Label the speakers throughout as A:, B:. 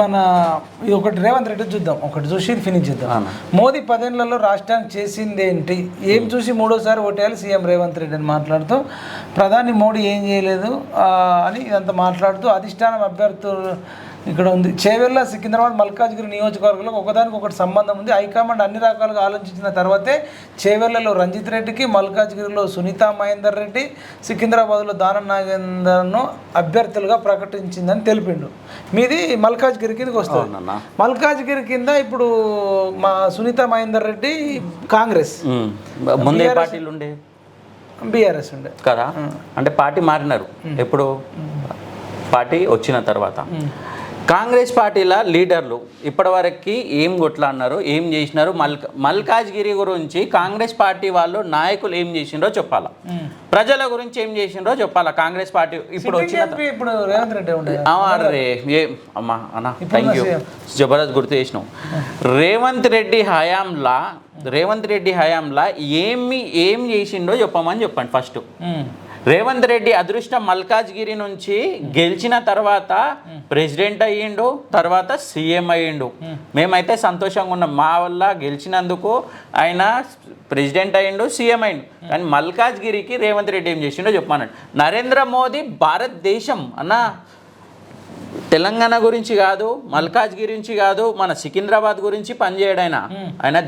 A: మన ఇది ఒకటి రేవంత్ రెడ్డి చూద్దాం ఒకటి చూసి ఇది ఫినిష్ చేద్దాం. మోదీ పదేళ్ళలో రాష్ట్రానికి చేసింది ఏంటి ఏం చూసి మూడోసారి ఓటేయాలి? సీఎం రేవంత్ రెడ్డి అని మాట్లాడుతూ ప్రధాని మోడీ ఏం చేయలేదు అని ఇదంతా మాట్లాడుతూ అధిష్టానం అభ్యర్థులు ఇక్కడ ఉంది. చేవెళ్ళ సికింద్రాబాద్ మల్కాజ్గిరి నియోజకవర్గంలో ఒకదానికి ఒకటి సంబంధం ఉంది. హైకమాండ్ అన్ని రకాలుగా ఆలోచించిన తర్వాతే చేవెళ్ళలో రంజిత్ రెడ్డికి మల్కాజ్గిరిలో సునీతా మహేందర్ రెడ్డి సికింద్రాబాద్లో దానం నాగేందర్ను అభ్యర్థులుగా ప్రకటించిందని తెలిపిండు. మీది మల్కాజ్గిరి కిందకి వస్తుంది. మల్కాజ్గిరి కింద ఇప్పుడు మా సునీత మహేందర్ రెడ్డి కాంగ్రెస్.
B: ముందే పార్టీలు ఉండే?
A: బీఆర్ఎస్ ఉండే.
B: కదా? అంటే పార్టీ మారినారు. ఎప్పుడు? పార్టీ వచ్చిన తర్వాత. కాంగ్రెస్ పార్టీల లీడర్లు ఇప్పటివరకు ఏం కొట్లాడినారు ఏం చేసినారు మల్క మల్కాజ్గిరి గురించి కాంగ్రెస్ పార్టీ వాళ్ళు నాయకులు ఏం చేసిండ్రో చెప్పాలా? ప్రజల గురించి ఏం చేసిండ్రో చెప్పాలా? కాంగ్రెస్ పార్టీ ఇప్పుడు వచ్చిన
A: ఇప్పుడు రేవంత్ రెడ్డి
B: అరే ఏ అమ్మా అన్న థ్యాంక్ యూ జబర్దస్త్ గుర్తు చేసినావు. రేవంత్ రెడ్డి హయాంలా రేవంత్ రెడ్డి హయాంలా ఏమి ఏం చేసిండో చెప్పమని చెప్పండి ఫస్ట్. రేవంత్ రెడ్డి అదృష్టం మల్కాజ్గిరి నుంచి గెలిచిన తర్వాత ప్రెసిడెంట్ అయ్యిండు తర్వాత సీఎం అయ్యిండు. మేమైతే సంతోషంగా ఉన్నాం. మా వల్ల గెలిచినందుకు ఆయన ప్రెసిడెంట్ అయ్యిండు సీఎం అయ్యిండు. కానీ మల్కాజ్గిరికి రేవంత్ రెడ్డి ఏం చేసిండో చెప్పమన్నాడు. నరేంద్ర మోదీ భారతదేశం అన్న తెలంగాణ గురించి కాదు మల్కాజ్ గురించి కాదు మన సికింద్రాబాద్ గురించి పనిచేయడైనా ఆయన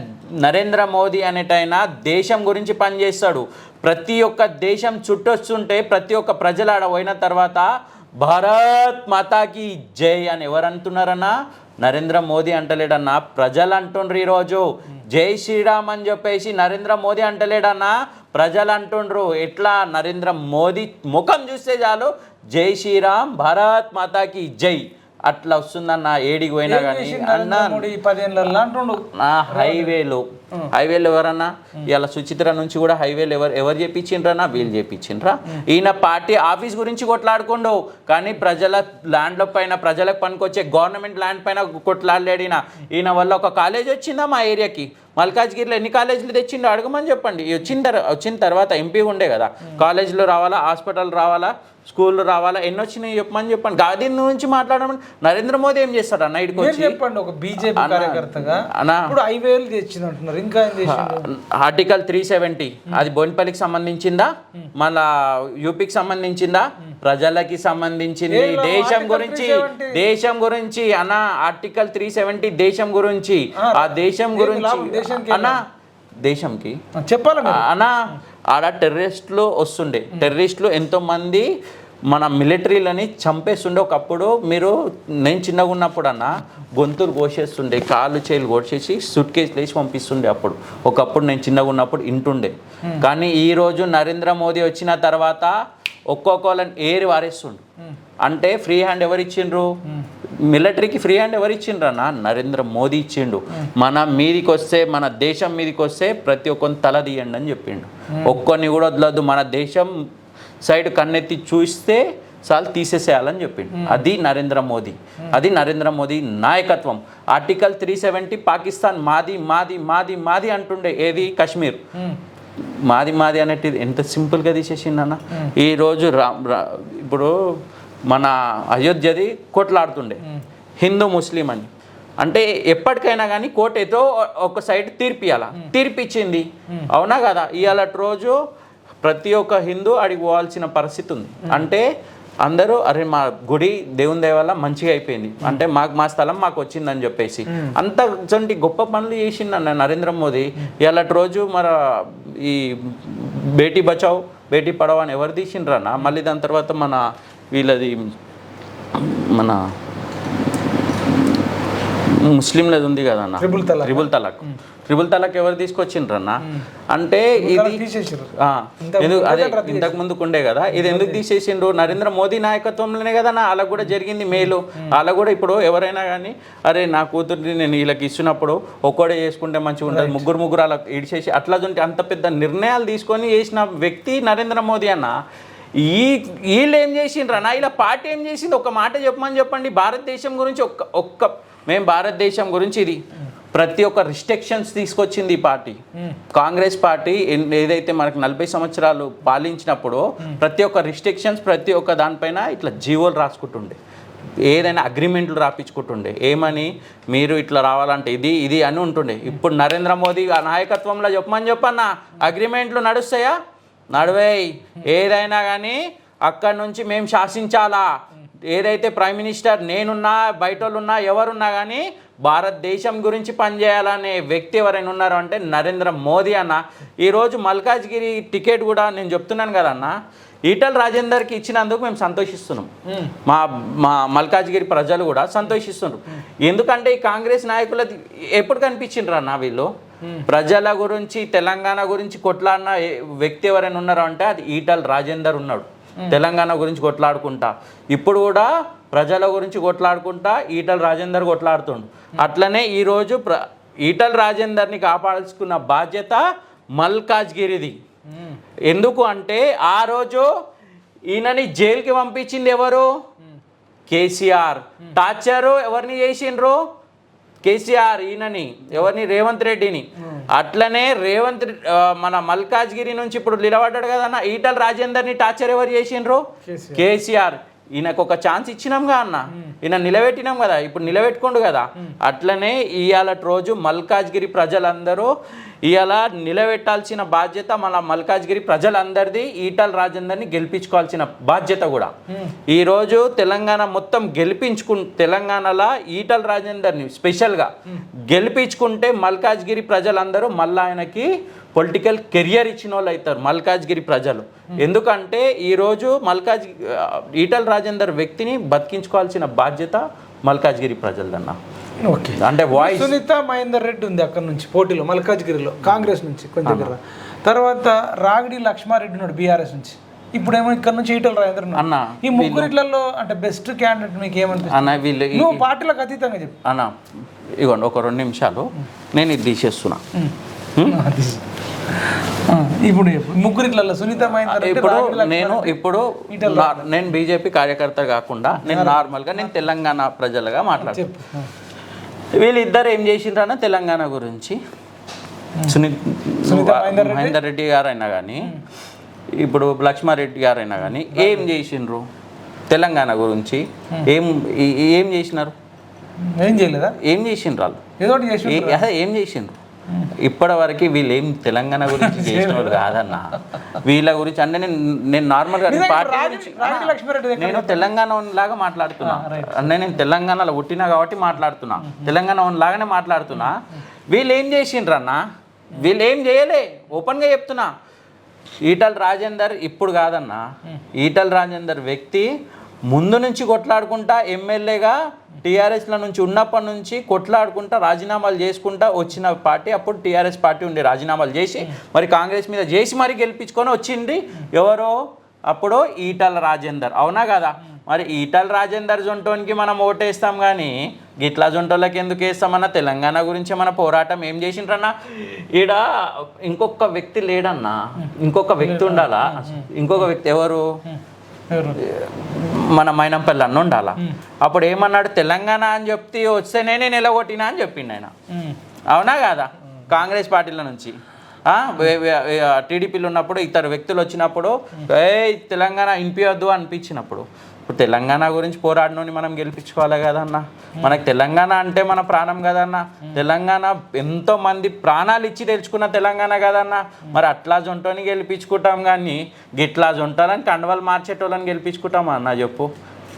B: నరేంద్ర మోదీ అనేటైనా దేశం గురించి పనిచేస్తాడు. ప్రతి ఒక్క దేశం చుట్టొస్తుంటే ప్రతి ఒక్క ప్రజలు ఆడ పోయిన తర్వాత భారత్ మాతాకి జై అని ఎవరు అంటున్నారన్నా నరేంద్ర మోదీ అంటలేడన్నా? ప్రజలు అంటుండ్రు ఈరోజు. జై శ్రీరామ్ అని చెప్పేసి నరేంద్ర మోదీ అంటలేడన్నా? ప్రజలు అంటుండ్రు ఎట్లా? నరేంద్ర మోదీ ముఖం చూస్తే చాలు. జై శ్రీరామ్ భారత్ మాతాకి జై. అట్లా వస్తుందన్న ఏడికి పోయినా కానీ అన్న నా హైవేలు. హైవేలు ఎవరన్నా? ఇలా సుచిత్ర నుంచి కూడా హైవేలు ఎవరు ఎవరు చేపించిండ్రన్నా వీళ్ళు చేపించిండ్రా ఈయన పార్టీ ఆఫీస్ గురించి కొట్లాడుకోండు. కానీ ప్రజల ల్యాండ్ల పైన ప్రజలకు పనికొచ్చే గవర్నమెంట్ ల్యాండ్ పైన కొట్లాడలేడు ఈయన. ఈయన వల్ల ఒక కాలేజ్ వచ్చిందా మా ఏరియాకి? మల్కాజ్గిరిలో ఎన్ని కాలేజీలు తెచ్చిండో అడగమని చెప్పండి. వచ్చిన తర్వాత వచ్చిన తర్వాత ఎంపీ ఉండే కదా. కాలేజీలో రావాలా హాస్పిటల్ రావాలా స్కూల్ రావాలా ఎన్ని వచ్చినాయి చెప్పమని చెప్పండి. గాది నుంచి మాట్లాడమని నరేంద్ర మోదీ ఏం చేస్తాడు అన్న వచ్చి
A: చెప్పండి ఒక బీజేపీ కార్యకర్తగా?
B: అన్నా.
A: ఇప్పుడు ఐవేలు తెచ్చినట్టున్నారు ఇంకా ఏం చేసిండు?
B: ఆర్టికల్ త్రీ సెవెంటీ అది బోయినపల్లికి సంబంధించిందా? మళ్ళా యూపీకి సంబంధించిందా? ప్రజలకి సంబంధించింది? దేశం గురించి
A: 370?
B: దేశం గురించి అన్న ఆర్టికల్ త్రీ సెవెంటీ దేశం గురించి ఆ దేశం గురించి అన్న దేశంకి.
A: చెప్పాలి
B: అన్న ఆడ టెర్రరిస్టులు వస్తుండే. టెర్రరిస్టులు ఎంతో మంది మన మిలిటరీలని చంపేస్తుండే. ఒకప్పుడు మీరు నేను చిన్నగా ఉన్నప్పుడు అన్న గొంతులు కోసేస్తుండే కాళ్ళు చేతులు కోసేసి సుట్ కేసులు వేసి పంపిస్తుండే అప్పుడు. ఒకప్పుడు నేను చిన్నగా ఉన్నప్పుడు ఇంటుండే. కానీ ఈ రోజు నరేంద్ర మోదీ వచ్చిన తర్వాత ఒక్కొక్కళ్ళని ఏరి వారేస్తుండు. అంటే ఫ్రీ హ్యాండ్ ఎవరు ఇచ్చిండ్రు మిలిటరీకి ఫ్రీ హ్యాండ్ ఎవరు ఇచ్చిండ్రు అన్న నరేంద్ర మోదీ ఇచ్చిండు. మన మీదికి వస్తే మన దేశం మీదికి వస్తే ప్రతి ఒక్కరిని తల తీయండి అని చెప్పిండు. ఒక్కరిని కూడా వదలొద్దు. మన దేశం సైడ్ కన్నెత్తి చూస్తే చాలు తీసేసేయాలని చెప్పిండు. అది నరేంద్ర మోదీ. అది నరేంద్ర మోదీ నాయకత్వం. ఆర్టికల్ త్రీ సెవెంటీ పాకిస్తాన్ మాది మాది మాది మాది అంటుండే ఏది? కాశ్మీర్. మాది మాది అనేటిది. ఎంత సింపుల్గా తీసేసిండన్న ఈరోజు రా రా- ఇప్పుడు మన అయోధ్యది కొట్లాడుతుండే. హిందూ ముస్లిం అని. అంటే ఎప్పటికైనా కానీ కోర్టు ఏదో ఒక సైడ్ తీర్పియాల తీర్పిచ్చింది. అవునా కదా? ఇవాళ రోజు ప్రతి ఒక్క హిందూ అడిగి పోవాల్సిన పరిస్థితి ఉంది. అంటే అందరూ అరే మా గుడి దేవుని దయ వల్ల మంచిగా అయిపోయింది. అంటే మాకు మా స్థలం మాకు వచ్చిందని చెప్పేసి. అంత గొప్ప పనులు చేసిండన్న నరేంద్ర మోదీ. ఇవాళ రోజు మన ఈ బేటీ బచావ్ బేటీ పడావ్ అని ఎవరు తీసిండ్రన్న? మళ్ళీ దాని తర్వాత మన వీళ్ళది మన ముస్లింలది ఉంది కదన్న
A: triple talaq.
B: Triple talaq. Triple talaq ఎవరు తీసుకొచ్చిండ్రన్న అంటే ఇది అదే ఇంతకు ముందుకు ఉండే కదా ఇది ఎందుకు తీసేసిండ్రు? నరేంద్ర మోదీ నాయకత్వంలోనే కదా అలా కూడా జరిగింది మేలు. అలా కూడా ఇప్పుడు ఎవరైనా కానీ అరే నా కూతుర్ని నేను వీళ్ళకి ఇచ్చినప్పుడు ఒక్కడే చేసుకుంటే మంచిగా ఉంటుంది ముగ్గురు ముగ్గురు అలా ఇడిచేసి అట్లా ఉంటే అంత పెద్ద నిర్ణయాలు తీసుకొని చేసిన వ్యక్తి నరేంద్ర మోదీ అన్న. ఈ వీళ్ళు ఏం చేసిండ్రు అన్న? ఇలా పార్టీ ఏం చేసింది? ఒక మాట చెప్పమని చెప్పండి. భారతదేశం గురించి ఒక్క ఒక్క మేము భారతదేశం గురించి ఇది. ప్రతి ఒక్క రిస్ట్రిక్షన్స్ తీసుకొచ్చింది ఈ పార్టీ. కాంగ్రెస్ పార్టీ ఏదైతే మనకు నలభై సంవత్సరాలు పాలించినప్పుడు ప్రతి ఒక్క రిస్ట్రిక్షన్స్ ప్రతి ఒక్క దానిపైన ఇట్లా జీవోలు రాసుకుంటుండే. ఏదైనా అగ్రిమెంట్లు రాపించుకుంటుండే. ఏమని? మీరు ఇట్లా రావాలంటే ఇది ఇది అని ఉంటుండే. ఇప్పుడు నరేంద్ర మోదీ ఆ నాయకత్వంలో చెప్పమని చెప్పన్నా అగ్రిమెంట్లు నడుస్తాయా? నడవేయ్. ఏదైనా కానీ అక్కడి నుంచి మేము శాసించాలా? ఏదైతే ప్రైమ్ మినిస్టర్ నేనున్నా బయట వాళ్ళు ఉన్నా ఎవరున్నా కానీ భారతదేశం గురించి పనిచేయాలనే వ్యక్తి ఎవరైనా ఉన్నారు అంటే నరేంద్ర మోదీ అన్న. ఈరోజు మల్కాజ్గిరి టికెట్ కూడా నేను చెప్తున్నాను కదన్న ఈటల రాజేందర్కి ఇచ్చినందుకు మేము సంతోషిస్తున్నాం. మా మా మల్కాజ్గిరి ప్రజలు కూడా సంతోషిస్తున్నారు. ఎందుకంటే ఈ కాంగ్రెస్ నాయకులది ఎప్పుడు కనిపించిండ్రు అన్న వీళ్ళు? ప్రజల గురించి తెలంగాణ గురించి కొట్లాడిన వ్యక్తి ఎవరైనా ఉన్నారో అంటే అది ఈటల రాజేందర్ ఉన్నాడు. తెలంగాణ గురించి కొట్లాడుకుంటా. ఇప్పుడు కూడా ప్రజల గురించి కొట్లాడుకుంటా ఈటల రాజేందర్ కొట్లాడుతుండు. అట్లనే ఈరోజు ప్ర ఈటల రాజేందర్ని కాపాడాల్సుకున్న బాధ్యత మల్కాజ్గిరిది ఎందుకు అంటే ఆ రోజు ఈయనని జైలుకి పంపించింది ఎవరు? కేసీఆర్. టార్చరు ఎవరిని చేసిండ్రు? కేసీఆర్ ఈయనని ఎవరిని? రేవంత్ రెడ్డిని. అట్లనే రేవంత్ మన మల్కాజ్గిరి నుంచి ఇప్పుడు నిలబడ్డాడు కదన్న ఈటల రాజేందర్ని టార్చర్ ఎవరు చేసిండ్రు? కేసీఆర్. ఈయనకు ఒక ఛాన్స్ ఇచ్చినాంగా అన్న. ఈయన నిలబెట్టినాం కదా ఇప్పుడు నిలబెట్టుకోండు కదా. అట్లనే ఇవాళ రోజు మల్కాజ్గిరి ప్రజలందరూ ఇవాళ నిలబెట్టాల్సిన బాధ్యత మన మల్కాజ్గిరి ప్రజలందరిది ఈటల రాజేందర్ని గెలిపించుకోవాల్సిన బాధ్యత కూడా. ఈరోజు తెలంగాణ మొత్తం గెలిపించుకు తెలంగాణలో ఈటల రాజేందర్ని స్పెషల్గా గెలిపించుకుంటే మల్కాజ్గిరి ప్రజలందరూ మళ్ళీ ఆయనకి పొలిటికల్ కెరియర్ ఇచ్చిన వాళ్ళు అవుతారు మల్కాజ్గిరి ప్రజలు. ఎందుకంటే ఈరోజు మల్కాజ్ ఈటల రాజేందర్ వ్యక్తిని బతికించుకోవాల్సిన బాధ్యత మల్కాజ్గిరి ప్రజలదన్న.
A: ఓకే.
B: అంటే వాయిస్
A: సునీత మహేందర్ రెడ్డి ఉంది అక్కడ నుంచి పోటీలో మల్కాజ్గిరిలో కాంగ్రెస్ నుంచి కొంచెం దగ్గర తర్వాత రాగిడి లక్ష్మారెడ్డి ఉన్నాడు బీఆర్ఎస్ నుంచి. ఇప్పుడేమో ఇక్కడ నుంచి ఈటల రాజేంద్ర.
B: అన్న
A: ఈ ముగ్గురిట్లలో అంటే బెస్ట్ క్యాండిడేట్ మీకు ఏమనిపిస్తుంది?
B: అన్న వీళ్ళు
A: నువ్వు పార్టీలకు అతీతంగా చెప్పు.
B: అన్న ఇగోండి ఒక రెండు నిమిషాలు. నేను ఇది తీసేస్తున్నా.
A: ఇప్పుడు మహేందర్ రెడ్డి
B: ఇప్పుడు. నేను ఇప్పుడు నేను బీజేపీ కార్యకర్త కాకుండా నేను నార్మల్గా నేను తెలంగాణ ప్రజలుగా మాట్లాడుతాను. వీళ్ళిద్దరు ఏం చేసిండ్రన్న తెలంగాణ గురించి? సునీత్
A: సునీత మహేందర్ రెడ్డి?
B: గారైనా కానీ ఇప్పుడు లక్ష్మారెడ్డి గారైనా కానీ ఏం చేసిండ్రు తెలంగాణ గురించి? ఏం ఏం చేసినారు?
A: ఏం చేయలేదా?
B: ఏం చేసిండ్రు వాళ్ళు?
A: ఏదో
B: ఏం చేసిండ్రు ఇప్పటి వరకు వీళ్ళు ఏం తెలంగాణ గురించి చేసిన వాళ్ళు కాదన్న. వీళ్ళ గురించి అంటే నేను నేను నార్మల్గా నేను తెలంగాణ లాగా మాట్లాడుతున్నా. అంటే నేను తెలంగాణలో పుట్టినా కాబట్టి మాట్లాడుతున్నా. తెలంగాణ లాగానే మాట్లాడుతున్నా. వీళ్ళు ఏం చేసిండ్రు అన్న వీళ్ళు ఏం చేయలే ఓపెన్గా చెప్తున్నా. ఈటల రాజేందర్ ఇప్పుడు కాదన్న. ఈటల రాజేందర్ వ్యక్తి ముందు నుంచి కొట్లాడుకుంటా ఎమ్మెల్యేగా టీఆర్ఎస్ల నుంచి ఉన్నప్పటి నుంచి కొట్లాడుకుంటా రాజీనామాలు చేసుకుంటా వచ్చిన పార్టీ అప్పుడు టీఆర్ఎస్ పార్టీ ఉండే రాజీనామాలు చేసి మరి కాంగ్రెస్ మీద చేసి మరి గెలిపించుకొని వచ్చింది ఎవరో? అప్పుడు ఈటల రాజేందర్. అవునా కదా? మరి ఈటల రాజేందర్ జొంటోనికి మనం ఓటేస్తాం కానీ గిట్లా జొంటోళ్ళకి ఎందుకు వేస్తామన్నా? తెలంగాణ గురించి మన పోరాటం ఏం చేసిండ్రన్నా? ఈడ ఇంకొక వ్యక్తి లేడన్నా? ఇంకొక వ్యక్తి ఉండాలా? ఇంకొక వ్యక్తి ఎవరు?
A: ఎవరు?
B: మన మైనంపల్లి అన్న ఉండాలా? అప్పుడు ఏమన్నాడు తెలంగాణ అని చెప్తే వస్తే నేనే నిలగొట్టినా అని చెప్పిండు ఆయన. అవునా కాదా? కాంగ్రెస్ పార్టీల నుంచి. టీడీపీలో ఉన్నప్పుడు ఇతర వ్యక్తులు వచ్చినప్పుడు ఏ తెలంగాణ వినిపించొద్దు అనిపించినప్పుడు. ఇప్పుడు తెలంగాణ గురించి పోరాడినోని మనం గెలిపించుకోవాలి కదన్న. మనకి తెలంగాణ అంటే మన ప్రాణం కదన్న. తెలంగాణ ఎంతో మంది ప్రాణాలు ఇచ్చి తెచ్చుకున్న తెలంగాణ కదన్న. మరి అట్లా జొంటని గెలిపించుకుంటాం కానీ గిట్లా జొంటాలని కండవలు మార్చేటోళ్ళని గెలిపించుకుంటామా అన్న చెప్పు.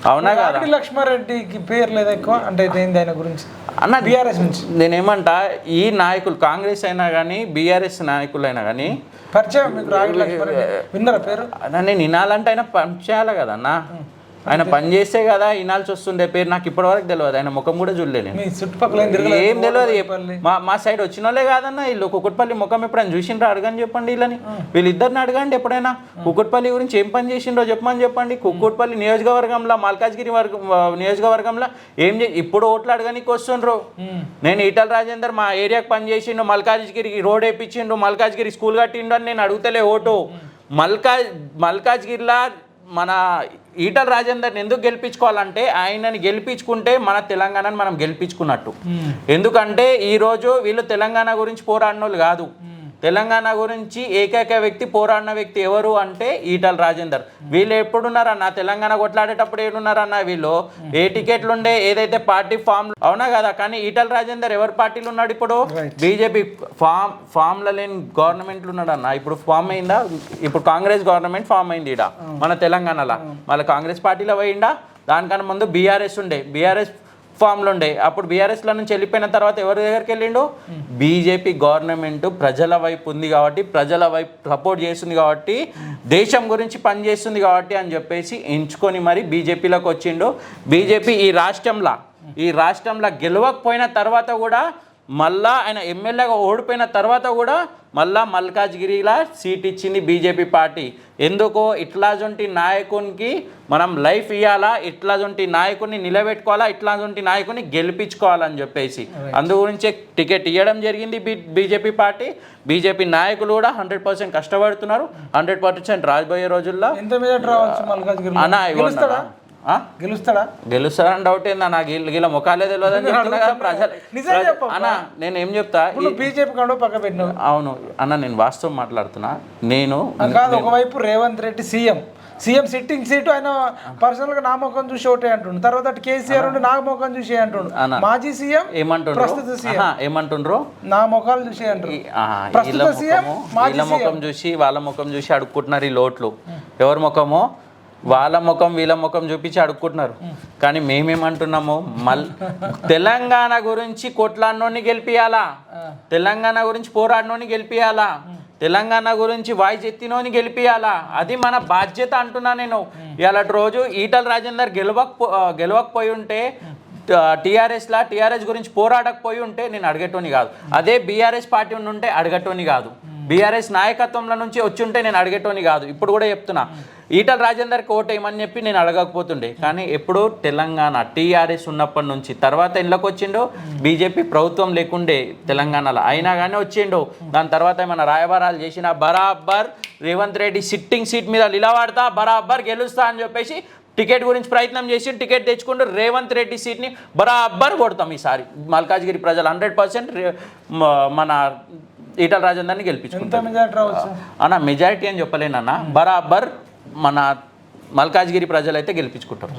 B: అవునా కదా?
A: లక్ష్మారెడ్డికి పేరు లేదా ఎక్కువ అంటే ఏంది ఆయన గురించి?
B: అన్న
A: బీఆర్ఎస్ నుంచి.
B: నేనేమంటా ఈ నాయకులు కాంగ్రెస్ అయినా కానీ బీఆర్ఎస్ నాయకులైనా కానీ
A: పరిచయం విన్నారా పేరు?
B: నేను వినాలంటే ఆయన పని చేయాలి కదా అన్న ఆయన పని చేస్తే కదా వినాల్సి వస్తుండే పేరు నాకు ఇప్పటివరకు తెలియదు ఆయన ముఖం కూడా చూడలే నేను
A: మీ చుట్టుపక్కల ఏం
B: తెలియదు. మా మా సైడ్ వచ్చిన వాళ్ళే కాదన్న వీళ్ళు. కుకుట్పల్లి ముఖం ఎప్పుడైనా చూసిండ్రో? అడగని చెప్పండి వీళ్ళని. వీళ్ళిద్దరిని అడగండి ఎప్పుడైనా. కుకుట్పల్లి గురించి ఏం పని చేసిండ్రో చెప్పమని చెప్పండి. కుకుట్పల్లి నియోజకవర్గంలో మల్కాజ్గిరి వర్గం నియోజకవర్గంలో ఏం చే ఇప్పుడు ఓట్లు అడగనికి వస్తుండ్రు. నేను ఈటల రాజేందర్ మా ఏరియాకి పని చేసిండు మల్కాజ్గిరి రోడ్ వేయించిండు మల్కాజ్గిరి స్కూల్ కట్టిండు అని నేను అడుగుతలే ఓటు. మల్కా మల్కాజ్గిరిలా మన ఈటల రాజేందర్ని ఎందుకు గెలిపించుకోవాలంటే ఆయనని గెలిపించుకుంటే మన తెలంగాణని మనం గెలిపించుకున్నట్టు. ఎందుకంటే ఈరోజు వీళ్ళు తెలంగాణ గురించి పోరాడిన వాళ్ళు కాదు తెలంగాణ గురించి ఏకైక వ్యక్తి పోరాడిన వ్యక్తి ఎవరు అంటే ఈటల రాజేందర్. వీళ్ళు ఎప్పుడున్నారన్న? తెలంగాణ కొట్లాడేటప్పుడు ఏడున్నారన్న వీళ్ళు? ఏ టికెట్లు ఉండే ఏదైతే పార్టీ ఫామ్ అవునా కదా? కానీ ఈటల రాజేందర్ ఎవరి పార్టీలు ఉన్నాడు ఇప్పుడు? బీజేపీ ఫామ్ ఫామ్ల లేని గవర్నమెంట్లు ఉన్నాడు అన్న ఇప్పుడు ఫామ్ అయిందా? ఇప్పుడు కాంగ్రెస్ గవర్నమెంట్ ఫామ్ అయింది ఈడ. మన తెలంగాణలో. మళ్ళీ కాంగ్రెస్ పార్టీలో పోయిందా దానికన్నా ముందు బీఆర్ఎస్ ఉండే. బీఆర్ఎస్ ఫామ్లో ఉండే. అప్పుడు బీఆర్ఎస్లో నుంచి వెళ్ళిపోయిన తర్వాత ఎవరి దగ్గరికి వెళ్ళిండు? బీజేపీ గవర్నమెంట్ ప్రజల వైపు ఉంది కాబట్టి ప్రజల వైపు సపోర్ట్ చేస్తుంది కాబట్టి దేశం గురించి పనిచేస్తుంది కాబట్టి అని చెప్పేసి ఎంచుకొని మరి బీజేపీలోకి వచ్చిండు. బీజేపీ ఈ రాష్ట్రంలో ఈ రాష్ట్రంలో గెలవకపోయిన తర్వాత కూడా మళ్ళా ఆయన ఎమ్మెల్యేగా ఓడిపోయిన తర్వాత కూడా మళ్ళా మల్కాజ్గిరిలా సీట్ ఇచ్చింది బీజేపీ పార్టీ. ఎందుకో ఇట్లాజొంటి నాయకునికి మనం లైఫ్ ఇవ్వాలా ఇట్లాజొంటి నాయకుడిని నిలబెట్టుకోవాలా ఇట్లాజొంటి నాయకుడిని గెలిపించుకోవాలని చెప్పేసి. అందు గురించే టికెట్ ఇవ్వడం జరిగింది బీజేపీ పార్టీ. బీజేపీ నాయకులు కూడా హండ్రెడ్ పర్సెంట్ కష్టపడుతున్నారు. హండ్రెడ్ పర్సెంట్ రాబోయే రోజుల్లో అన్నా
A: గెలుస్తాడా
B: ఆ?
A: గెలుస్తాడా?
B: గెలుస్తారని డౌట్ ఏందా నాకు వీళ్ళ వీళ్ళ ముఖాలే తెలియదని చెప్తున్నా కదా ప్రజలు.
A: నిజం
B: ప్రజ-
A: చెప్పమ్మా.
B: అన్న నేను ఏం చెప్తా?
A: బీజేపీ కండో పక్క పెట్టినావు
B: అవును. అన్న నేను వాస్తవం మాట్లాడుతున్నా. నేను
A: కాదు ఒకవైపు Revanth Reddy CM. CM sitting seat ఆయన పర్సనల్గా నా ముఖం చూసి ఒకటే అంటుండు. తర్వాత కేసీఆర్ ఉండి నా ముఖం చూసి అంటుండు. మాజీ సీఎం
B: ఏమంటుండ్రు?
A: ప్రస్తుత సీఎం.
B: ఏమంటుండ్రు?
A: నా ముఖాలు చూసి అంటారు ప్రస్తుత సీఎం,
B: వీళ్ళ ముఖం చూసి వాళ్ళ ముఖం చూసి అడుక్కుంటున్నారు ఈ లోట్లు. ఎవరి ముఖము? వాళ్ళ ముఖం వీళ్ళ ముఖం చూపించి అడుక్కుంటున్నారు. కానీ మేమేమంటున్నాము మల్ తెలంగాణ గురించి కొట్లాడినోని గెలిపియాలా? తెలంగాణ గురించి పోరాడినోని గెలిపియాలా? తెలంగాణ గురించి వాయిస్ ఎత్తినోని గెలిపియాలా? అది మన బాధ్యత అంటున్నా నేను. ఇవాళ రోజు ఈటల రాజేందర్ గెలవకపో గెలవకపోయి ఉంటే టీఆర్ఎస్లా టీఆర్ఎస్ గురించి పోరాడకపోయి ఉంటే నేను అడిగేటోని కాదు. అదే బీఆర్ఎస్ పార్టీ ఉంటే అడగటోని కాదు. బీఆర్ఎస్ నాయకత్వంలో నుంచి వచ్చి ఉంటే నేను అడిగేటోని కాదు. ఇప్పుడు కూడా చెప్తున్నా. ఈటల రాజేందర్కి ఓటేయమని చెప్పి నేను అడగకపోతుండే. కానీ ఎప్పుడు తెలంగాణ టీఆర్ఎస్ ఉన్నప్పటి నుంచి తర్వాత ఇళ్ళకి వచ్చిండు? బీజేపీ ప్రభుత్వం లేకుండే తెలంగాణలో. అయినా కానీ వచ్చిండు. దాని తర్వాత ఏమైనా రాయబారాలు చేసిన బరాబర్ రేవంత్ రెడ్డి సిట్టింగ్ సీట్ మీద నిలబడతా బరాబర్ గెలుస్తా అని చెప్పేసి టికెట్ గురించి ప్రయత్నం చేసి టికెట్ తెచ్చుకుంటూ రేవంత్ రెడ్డి సీట్ని బరాబర్ కొడతాం ఈసారి. మల్కాజ్గిరి ప్రజలు హండ్రెడ్ పర్సెంట్ మన ఈటల రాజేందర్ని గెలిపించుకుంటాం అన్న మెజారిటీ అని చెప్పలేనన్న బరాబర్ మన మల్కాజ్గిరి ప్రజలైతే గెలిపించుకుంటారు.